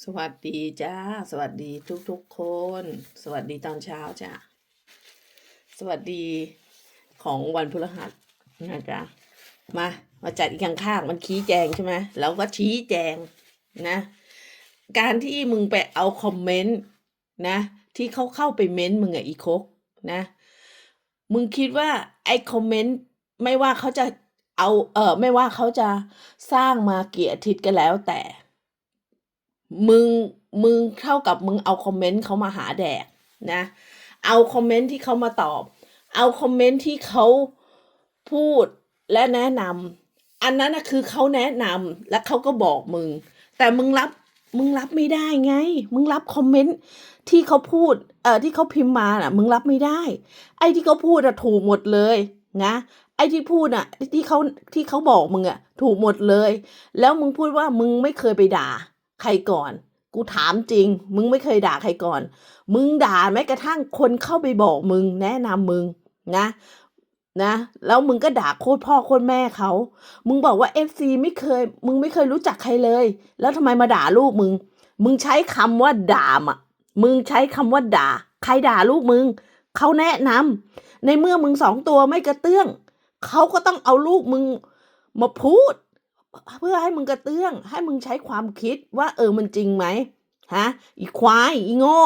สวัสดีจ้า สวัสดีทุกๆคน สวัสดีตอนเช้าจ้าสวัสดีของวันพฤหัสนะจ๊ะมามาจัดอีกข้างๆมันชี้แจงใช่ไหมแล้วก็ชี้แจงนะ การที่มึงไปเอาคอมเมนต์นะ ที่เขาเข้าไปเม้นต์มึงอะอีโคกนะ มึงคิดว่าไอ้คอมเมนต์ไม่ว่าเขาจะเอาเออไม่ว่าเขาจะสร้างมาเกี่อาทิตย์ก็แล้วแต่ มึงมึงเท่ากับมึงเอาคอมเมนต์เขามาหาแดกนะ เอาคอมเมนต์ที่เขามาตอบ เอาคอมเมนต์ที่เขาพูดและแนะนำอันนั้นนะคือเขาแนะนำและเขาก็บอกมึง แต่มึงรับมึงรับไม่ได้ไง มึงรับคอมเมนต์ที่เขาพูด เอ่อที่เขาพิมพ์มาน่ะ มึงรับไม่ได้ ไอ้ที่เขาพูดอะถูกหมดเลยนะ ไอ้ที่พูดอะที่เขาที่เขาบอกมึงอะถูกหมดเลย แล้วมึงพูดว่ามึงไม่เคยไปด่า ใครก่อน กูถามจริง มึงไม่เคยด่าใครก่อน มึงด่าแม้กระทั่งคนเข้าไปบอกมึงแนะนำมึงนะนะแล้วมึงก็ด่าโคตรพ่อโคตรแม่เขา มึงบอกว่าเอฟซีไม่เคย มึงไม่เคยรู้จักใครเลย แล้วทำไมมาด่าลูกมึง มึงใช้คำว่าด่าอะมึงใช้คำว่าด่า ใครด่าลูกมึง เขาแนะนำในเมื่อมึงสองตัวไม่กระเตื้อง เขาก็ต้องเอาลูกมึงมาพูด เพื่อให้มึงกระเตื้อง ให้มึงใช้ความคิดว่า เออมันจริงไหมฮะอีควายอีโง่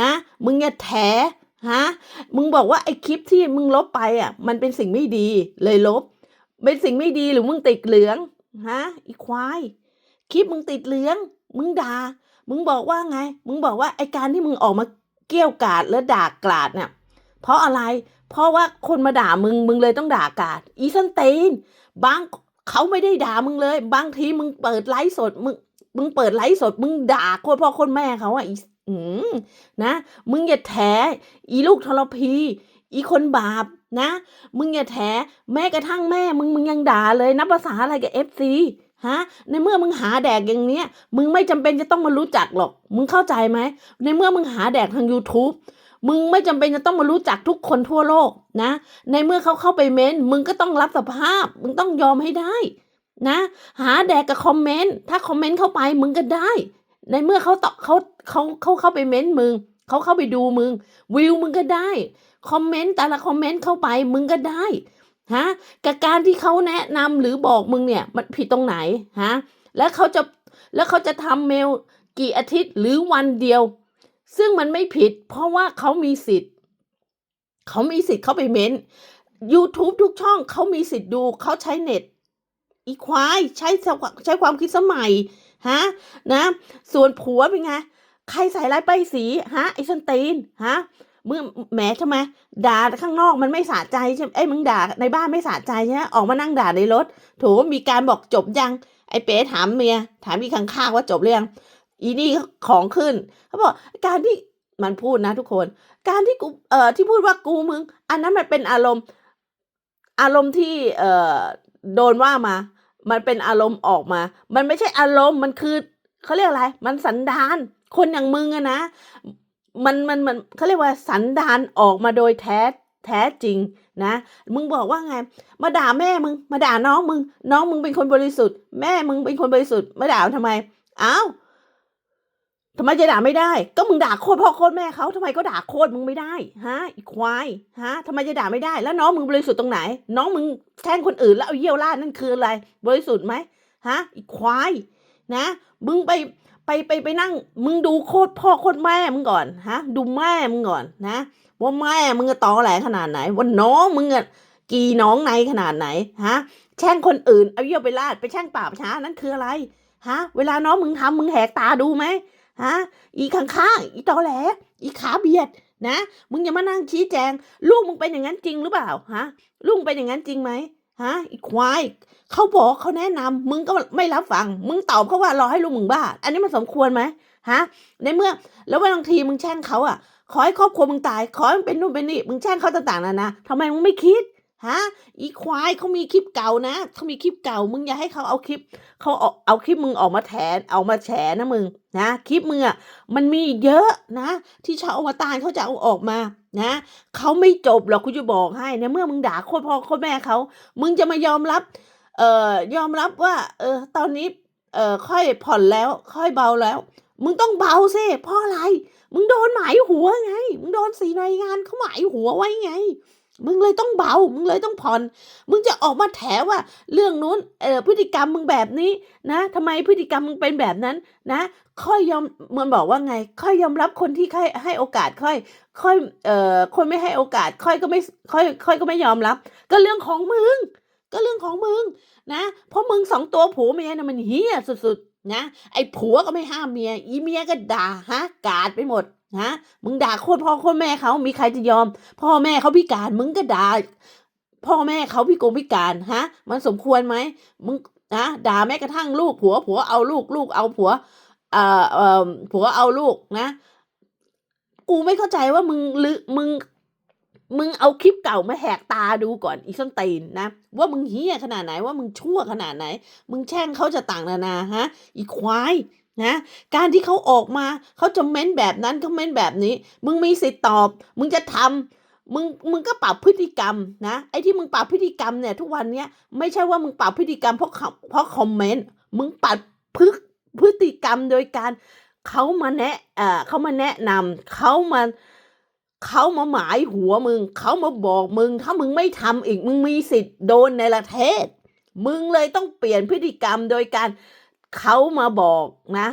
นะ มึงอย่าแถฮะมึงบอกว่าไอ้คลิปที่มึงลบไปอะ มันเป็นสิ่งไม่ดีเลยลบ เป็นสิ่งไม่ดีหรือมึงติดเหลืองฮะอีควายคลิปมึงติดเหลือง มึงด่ามึงบอกว่าไง มึงบอกว่าไอการที่มึงออกมาเกี้ยวกาดและด่ากาดเนี่ยเพราะอะไร เพราะว่าคนมาด่ามึง มึงเลยต้องด่ากาด อีสันเตนบาง เขาไม่ได้ด่ามึงเลย บางทีมึงเปิดไลฟ์สดมึงมึงเปิดไลฟ์สดมึงด่าคนพ่อคนแม่เขาอะอีอืมนะ มึงอย่าแถอีลูกทรพี อีคนบาปนะ มึงอย่าแถแม้กระทั่งแม่ มึงมึงยังด่าเลยนับภาษาอะไรกับเอฟซีฮะในเมื่อมึงหาแดกอย่างเนี้ย มึงไม่จำเป็นจะต้องมารู้จักหรอก มึงเข้าใจไหม ในเมื่อมึงหาแดกทาง YouTube มึงไม่จำเป็นจะต้องมารู้จักทุกคนทั่วโลกนะ ในเมื่อเขาเข้าไปเม้น มึงก็ต้องรับสภาพ มึงต้องยอมให้ได้ นะ หาแดกกับคอมเมนต์ ถ้าคอมเมนต์เข้าไปมึงก็ได้ ในเมื่อเขาตอบเขาเขาเขาเข้าไปเม้นมึง เขาเข้าไปดูมึง วิวมึงก็ได้ คอมเมนต์แต่ละคอมเมนต์เข้าไปมึงก็ได้ ฮะ กับการที่เขาแนะนำหรือบอกมึงเนี่ยมันผิดตรงไหน ฮะ แล้วเขาจะ แล้วเขาจะทำเมลกี่อาทิตย์หรือวันเดียว ซึ่งมันไม่ผิด เพราะว่าเขามีสิทธิ์ เขามีสิทธิ์เข้าไปเม้น YouTube ทุกช่องเขามีสิทธิ์ดูเขาใช้เน็ต อีควายใช้ใช้ความคิดสมัยฮะนะ ส่วนผัวเป็นไง ใครใส่ร้ายป้ายสีฮะไอ้สันตีนฮะเมึงแหมทำไมด่าข้างนอกมันไม่สะใจใช่ไหมเอ้มึงด่าในบ้านไม่สะใจใช่ไหมออกมานั่งด่าในรถโถมีการบอกจบยัง ไอ้เป๋ถามเมียถามอีกข้างๆว่าจบหรือยัง อีนี่ของขึ้นเขาบอกการที่มันพูดนะทุกคน การที่กูเอ่อที่พูดว่ากูมึง อันนั้นมันเป็นอารมณ์ อารมณ์ที่เอ่อโดนว่ามา มันเป็นอารมณ์ออกมา มันไม่ใช่อารมณ์มันคือเขาเรียกอะไร มันสันดานคนอย่างมึงอะนะมันมันมันเขาเรียกว่าสันดานออกมาโดยแท้แท้จริงนะ มึงบอกว่าไง มาด่าแม่มึง มาด่าน้องมึง น้องมึงเป็นคนบริสุทธิ์ แม่มึงเป็นคนบริสุทธิ์ มาด่าทำไม อ้าว ทำไมจะด่าไม่ได้ ก็มึงด่าโคตรพ่อโคตรแม่เขาทำไมก็ด่าโคตรมึงไม่ได้ฮะอีควายฮะทำไมจะด่าไม่ได้ แล้วน้องมึงบริสุทธิ์ตรงไหน น้องมึงแทงคนอื่นแล้วเอาเยี่ยวราดนั่นคืออะไร บริสุทธิ์ไหมฮะอีควายนะ มึงไปไปไปไปนั่ง มึงดูโคตรพ่อโคตรแม่มึงก่อนฮะ ดูแม่มึงก่อนนะ ว่าแม่มึงจะตอแหลขนาดไหนว่าน้องมึงอะกี่น้องในขนาดไหนฮะแช่งคนอื่นเอาเยี่ยวไปลาดไปแช่งป่าช้านั่นคืออะไรฮะ เวลาน้องมึงทำมึงแหกตาดูไหม ฮะอีข้างๆอีตอแหล อีขาเบียดนะ มึงอย่ามานั่งชี้แจง ลูกมึงเป็นอย่างนั้นจริงหรือเปล่าฮะลูกมึงเป็นอย่างนั้นจริงไหมฮะอีควายเขาบอกเขาแนะนำมึงก็ไม่รับฟัง มึงตอบเขาว่ารอให้ลูกมึงบ้า อันนี้มันสมควรไหมฮะในเมื่อ แล้วบางทีมึงแช่งเขาอะขอให้ครอบครัวมึงตาย ขอให้มึงเป็นนู่นเป็นนี่มึงแช่งเขาต่างๆนานาทำไมมึงไม่คิด ฮะอีควายเขามีคลิปเก่านะเขามีคลิปเก่า มึงอย่าให้เขาเอาคลิปเขาเอาเอาคลิปมึงออกมาแถเอามาแฉนะมึงนะคลิปมึงอะมันมีเยอะนะ ที่ชาวอวตารเขาจะเอาออกมานะเขาไม่จบหรอกคุณจะบอกให้ในเมื่อมึงด่าโคตรพ่อโคตรแม่เขามึงจะมายอมรับ เอ่อยอมรับว่า เออตอนนี้เอ่อค่อยผ่อนแล้ว ค่อยเบาแล้ว มึงต้องเบาสิเพราะอะไร มึงโดนหมายหัวไง มึงโดนสีหน่วยงานเขาหมายหัวไว้ไง มึงเลยต้องเบา มึงเลยต้องผ่อน มึงจะออกมาแถว่า เรื่องนู้น เออพฤติกรรมมึงแบบนี้นะทำไมพฤติกรรมมึงเป็นแบบนั้นนะ ค่อยยอมมันบอกว่าไง ค่อยยอมรับคนที่ค่อยให้โอกาสค่อย ค่อย เอ่อ คนไม่ให้โอกาส ค่อยก็ไม่ ค่อย ค่อยก็ไม่ยอมรับ ก็เรื่องของมึง ก็เรื่องของมึงนะ เพราะมึงสองตัวผัวเมียนะมันเฮี้ยสุดๆนะ ไอ้ผัวก็ไม่ห้ามเมีย อีเมียก็ด่าฮะกาดไปหมด ฮะมึงด่าโคตรพ่อโคตรแม่เขามีใครจะยอม พ่อแม่เขาพิการ มึงก็ด่าพ่อแม่เขาพิกลพิการฮะ มันสมควรไหมมึงนะด่าแม้กระทั่งลูกผัวผัวเอาลูกลูกเอาผัวเอ่อเอ่อผัวเอาลูกนะ กูไม่เข้าใจว่ามึงหรือมึง มึงเอาคลิปเก่ามาแหกตาดูก่อนอีส้นตีนนะ ว่ามึงเฮี้ยขนาดไหนว่ามึงชั่วขนาดไหน มึงแช่งเขาจะต่างนานาฮะ อีควาย นะการที่เขาออกมาเขาจะเม้นแบบนั้นเขาเม้นแบบนี้ มึงมีสิทธิ์ตอบ มึงจะทำมึงมึงก็ปรับพฤติกรรมนะไอ้ที่มึงปรับพฤติกรรมเนี่ยทุกวันเนี้ยไม่ใช่ว่ามึงปรับพฤติกรรมเพราะเพราะคอมเมนต์มึงปรับพฤพฤติกรรมโดยการเขามาแนะเอ่อเขามาแนะนำเขามาเขามาหมายหัวมึงเขามาบอกมึง ถ้ามึงไม่ทำอีกมึงมีสิทธิ์โดนในประเทศ มึงเลยต้องเปลี่ยนพฤติกรรมโดยการ เขามาบอกนะ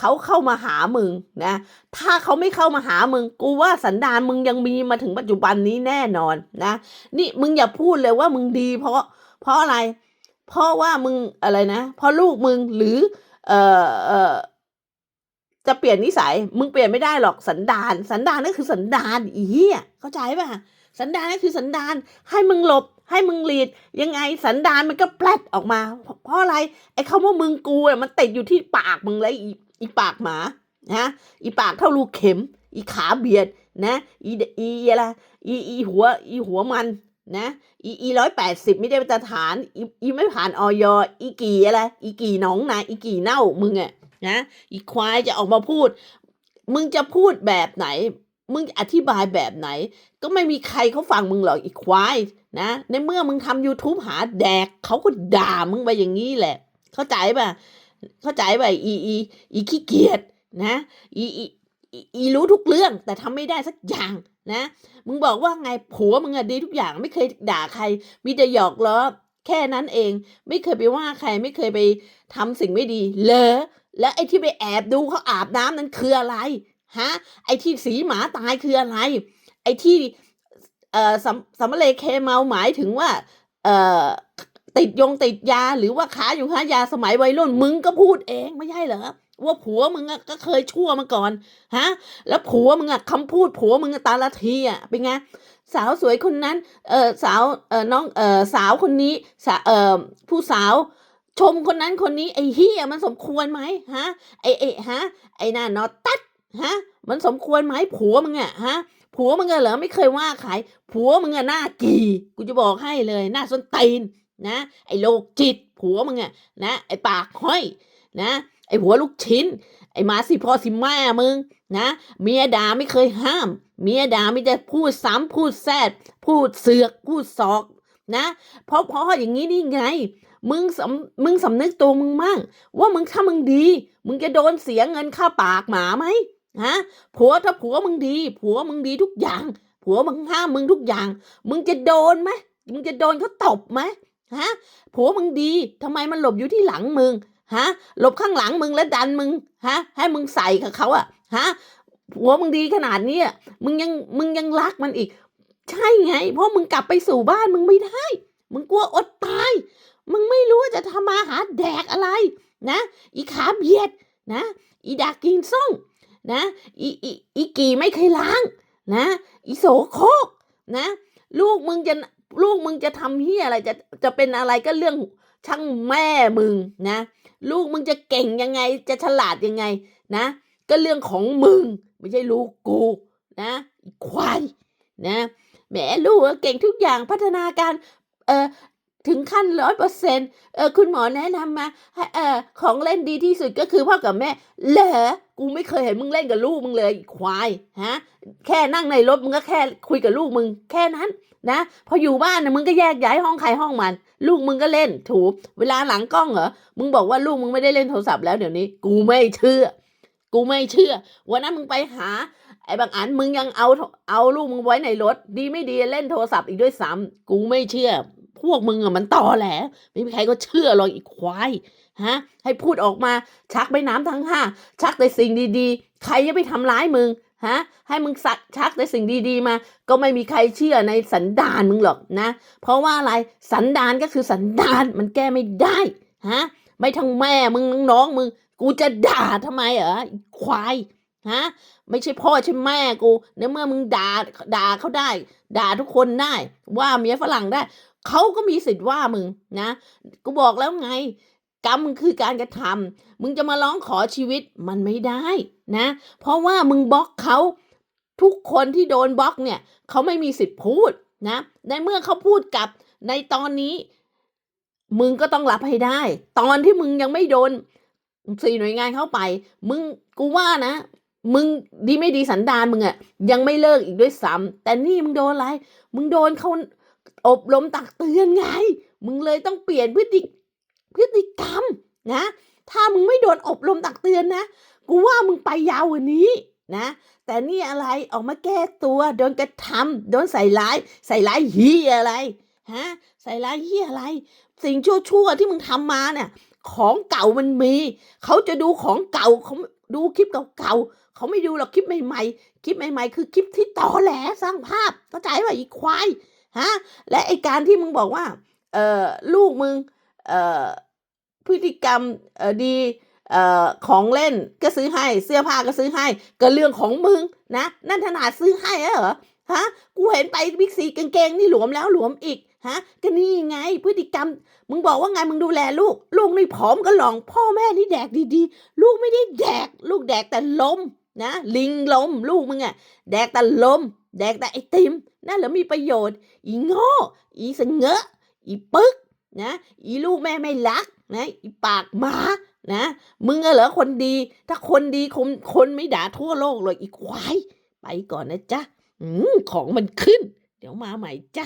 เขาเข้ามาหามึงนะ ถ้าเขาไม่เข้ามาหามึง กูว่าสันดานมึงยังมีมาถึงปัจจุบันนี้แน่นอนนะ นี่มึงอย่าพูดเลยว่ามึงดี เพราะ เพราะอะไร เพราะว่ามึงอะไรนะ เพราะลูกมึงหรือ เอ่อเอ่อจะเปลี่ยนนิสัย มึงเปลี่ยนไม่ได้หรอกสันดาน สันดานนั่นคือสันดานอีเหี้ยเข้าใจป่ะ สันดานนั่นคือสันดาน ให้มึงหลบ ให้มึงหลีดยังไงสันดานมันก็แปลดออกมา เพราะอะไร ไอ้คำว่ามึงกูอะมันติดอยู่ที่ปากมึงเลยอีอีปากหมานะอีปากเท่ารูกเข็ม อีขาเบียดนะอีอีอะไรอีอีหัวอีหัวมันนะอีอีร้อยแปดสิบไม่ได้มาตรฐานอีอีไม่ผ่านออยอีกี่อะไรอีกี่หนองนาอีกี่เน่ามึงอะนะอีควายจะออกมาพูด มึงจะพูดแบบไหน มึงอธิบายแบบไหน ก็ไม่มีใครเขาฟังมึงหรอกอีควายนะ ในเมื่อมึงทำ YouTube หาแดกเขาก็ด่ามึงไปอย่างนี้แหละ เข้าใจป่ะ เข้าใจป่ะอีอีอีขี้เกียจนะอีอีอีรู้ทุกเรื่องแต่ทำไม่ได้สักอย่างนะ มึงบอกว่าไงผัวมึงอะดีทุกอย่างไม่เคยด่าใคร มีแต่หยอกล้อแค่นั้นเอง ไม่เคยไปว่าใครไม่เคยไปทำสิ่งไม่ดี เลยแล้วไอ้ที่ไปแอบดูเขาอาบน้ำนั้นคืออะไร ฮะไอ้ที่สีหมาตายคืออะไร ไอ้ที่เอ่อสำสำเร็จเคเมาหมายถึงว่าเอ่อติดยงติดยาหรือว่าค้าอยู่ค้ายาสมัยวัยรุ่นมึงก็พูดเองไม่ใช่เหรอว่าผัวมึงอะก็เคยชั่วมาก่อนฮะแล้วผัวมึงอะคำพูดผัวมึงตาละทีอะเป็นไงสาวสวยคนนั้นเออสาวเออน้องเออสาวคนนี้สาเออผู้สาวชมคนนั้นคนนี้ไอ้เฮียมันสมควรไหมฮะไอ้ไอ้ฮะไอ้น่านอตัด ฮะ มันสมควรไหมผัวมึงอะฮะ ผัวมึงอะเหรอไม่เคยว่าใครผัวมึงอะหน้ากีกูจะบอกให้เลยหน้าส้นตีนนะ ไอ้โลกจิตผัวมึงอะนะไอ้ปากห้อยนะ ไอ้หัวลูกชิ้น ไอ้มาสิพ่อสิแม่มึงนะเมียด่าไม่เคยห้าม เมียด่าไม่ได้พูดซ้ำพูดแซดพูดเสือกพูดซอกนะ เพราะเพราะอย่างนี้นี่ไงมึงสำมึงสำนึกตัวมึงมั่ง ว่ามึงถ้ามึงดี มึงจะโดนเสียเงินค่าปากหมาไหม ฮะผัวถ้าผัวมึงดี ผัวมึงดีทุกอย่าง ผัวมึงห้ามมึงทุกอย่าง มึงจะโดนไหมมึงจะโดนเขาตบไหมฮะผัวมึงดีทำไมมันหลบอยู่ที่หลังมึงฮะหลบข้างหลังมึงแล้วดันมึงฮะให้มึงใส่กับเขาอะฮะผัวมึงดีขนาดนี้มึงยังมึงยังรักมันอีก ใช่ไง เพราะมึงกลับไปสู่บ้านมึงไม่ได้ มึงกลัวอดตาย มึงไม่รู้ว่าจะทำมาหาแดกอะไร นะ อีขาเบียดนะ อีดากินส่ง นะอีอีอีกีไม่เคยล้าง นะอีโสโครกนะ ลูกมึงจะลูกมึงจะทำเฮียอะไรจะจะเป็นอะไรก็เรื่องช่างแม่มึงนะ ลูกมึงจะเก่งยังไงจะฉลาดยังไงนะ ก็เรื่องของมึง ไม่ใช่ลูกกูนะควายนะแหมลูกอะเก่งทุกอย่างพัฒนาการเออ ถึงขั้นร้อยเปอร์เซ็นเออคุณหมอแนะนำมาให้เออของเล่นดีที่สุดก็คือพ่อกับแม่เหรอกูไม่เคยเห็นมึงเล่นกับลูกมึงเลยควายฮะ แค่นั่งในรถมึงก็แค่คุยกับลูกมึงแค่นั้นนะพออยู่บ้านนะมึงก็แยกย้ายห้องใครห้องมัน ลูกมึงก็เล่นถูเวลาหลังกล้องเหรอมึงบอกว่าลูกมึงไม่ได้เล่นโทรศัพท์แล้วเดี๋ยวนี้ กูไม่เชื่อ กูไม่เชื่อ วันนั้นมึงไปหา ไอ้บางอันมึงยังเอาเอาลูกมึงไว้ในรถ ดีไม่ดีเล่นโทรศัพท์อีกด้วยซ้ำกูไม่เชื่อ พวกมึงอะมันตอแหลไม่มีใครก็เชื่อหรอกอีกควายฮะ ให้พูดออกมาชักไปน้ำทั้งห้าชักแต่สิ่งดีๆ ใครจะไปทำร้ายมึงฮะให้มึงสักชักแต่สิ่งดีๆมา ก็ไม่มีใครเชื่อในสันดานมึงหรอกนะ เพราะว่าอะไรสันดานก็คือสันดานมันแก้ไม่ได้ฮะไม่ทั้งแม่มึงน้องมึง กูจะด่าทำไมเหรออควายฮะไม่ใช่พ่อใช่แม่กูในเมื่อมึงด่าด่าเขาได้ ด่าทุกคนได้ ว่าเมียฝรั่งได้ เขาก็มีสิทธิ์ว่ามึงนะกูบอกแล้วไง กรรมคือการกระทำมึงจะมาร้องขอชีวิตมันไม่ได้นะ เพราะว่ามึงบล็อกเขาทุกคนที่โดนบล็อกเนี่ยเขาไม่มีสิทธิ์พูดนะ ในเมื่อเขาพูดกับในตอนนี้ มึงก็ต้องรับให้ได้ ตอนที่มึงยังไม่โดนสี่หน่วยงานเข้าไป มึงกูว่านะ มึงดีไม่ดีสันดานมึงอะยังไม่เลิกอีกด้วยซ้ำแต่นี่มึงโดนอะไร มึงโดนเขา อบรมตักเตือนไง มึงเลยต้องเปลี่ยนพฤติพฤติกรรมนะ ถ้ามึงไม่โดนอบรมตักเตือนนะ กูว่ามึงไปยาวกว่านี้นะ แต่นี่อะไรออกมาแก้ตัวโดนกระทำโดนใส่ร้าย ใส่ร้ายเฮียอะไรฮะใส่ร้ายเฮียอะไร สิ่งชั่วๆที่มึงทำมาเนี่ยของเก่ามันมี เขาจะดูของเก่าเขาดูคลิปเก่าๆเขาไม่ดูหรอกคลิปใหม่ๆ คลิปใหม่ๆ คือคลิปที่ต่อแหลสร้างภาพเข้าใจว่าอีควาย ฮะและไอการที่มึงบอกว่าเออลูกมึงเออพฤติกรรมเออดีเอ่อของเล่นก็ซื้อให้เสื้อผ้าก็ซื้อให้ก็เรื่องของมึงนะ นั่นขนาดซื้อให้เหรอฮะกูเห็นไปบิ๊กซีกางเกงนี่หลวมแล้วหลวมอีกฮะก็นี่ไงพฤติกรรม มึงบอกว่าไงมึงดูแลลูก ลูกนี่ผอมก็หลอง พ่อแม่นี่แดกดีๆ ลูกไม่ได้แดก ลูกแดกแต่ลมนะ ลิงลมลูกมึงอะแดกแต่ลม แดกแต่ไอติมนั่นเหรอมีประโยชน์ อีโง่อีสงเงอะอีปึ๊กนะอีลูกแม่ไม่รักนะอีปากหมานะมึงอะเหรอคนดี ถ้าคนดีคนคนไม่ด่าทั่วโลกเลยอีควาย ไปก่อนนะจ๊ะอืมของมันขึ้น เดี๋ยวมาใหม่จ้ะ